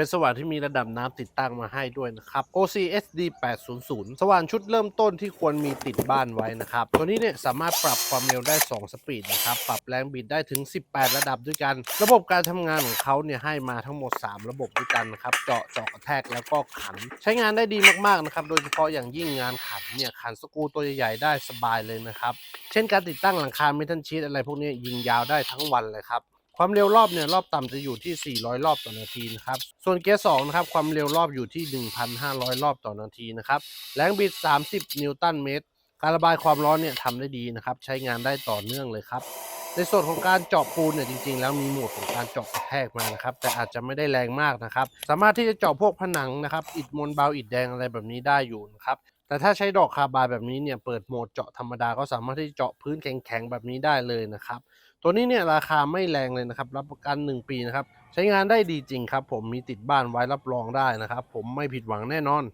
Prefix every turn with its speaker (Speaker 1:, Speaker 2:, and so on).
Speaker 1: เป็นสว่านที่มีระดับน้ำติดตั้งมาให้ด้วยนะครับ OCSD 800 สว่านชุดเริ่มต้นที่ควรมีติดบ้านไว้นะครับ ตัวนี้เนี่ยสามารถปรับความเร็วได้ 2 สปีดนะครับ ปรับแรงบิดได้ถึง 18 ระดับด้วยกัน ระบบการทำงานของเขาเนี่ยให้มาทั้งหมด 3 ระบบด้วยกันนะครับ เจาะเจาะกระแทกแล้วก็ขัน ใช้งานได้ดีมากๆนะครับ โดยเฉพาะอย่างยิ่งงานขันเนี่ยขันสกรูตัวใหญ่ๆได้สบายเลยนะครับ เช่นการติดตั้งหลังคาเมทัลชีตอะไรพวกนี้ยิงยาวได้ทั้งวันเลยครับ ความเร็วรอบเนี่ยรอบต่ำจะอยู่ที่ 400 รอบต่อนาทีนะครับ ส่วนเกียร์2นะครับความเร็วรอบอยู่ที่ 1,500 รอบต่อนาทีนะครับแรงบิด 30 นิวตันเมตร การระบายความร้อนเนี่ยทำได้ดีนะครับใช้งานได้ต่อเนื่องเลยครับในส่วนของการเจาะปูนเนี่ยจริงๆ แล้วมีโหมดของการเจาะกระแทกมานะครับแต่อาจจะไม่ได้แรงมากนะครับ สามารถที่จะเจาะพวกผนังนะครับอิฐมวลเบาอิฐแดงอะไรแบบนี้ได้อยู่นะครับ แต่ถ้าใช้ดอกคาร์บายแบบนี้เนี่ยเปิดโหมดเจาะธรรมดาก็สามารถที่เจาะพื้นแข็งๆแบบนี้ได้เลยนะครับ ตัวนี้เนี่ยราคาไม่แรงเลยนะครับ รับประกัน 1 ปีนะครับ ใช้งานได้ดีจริงครับ ผมมีติดบ้านไว้รับรองได้นะครับ ผมไม่ผิดหวังแน่นอน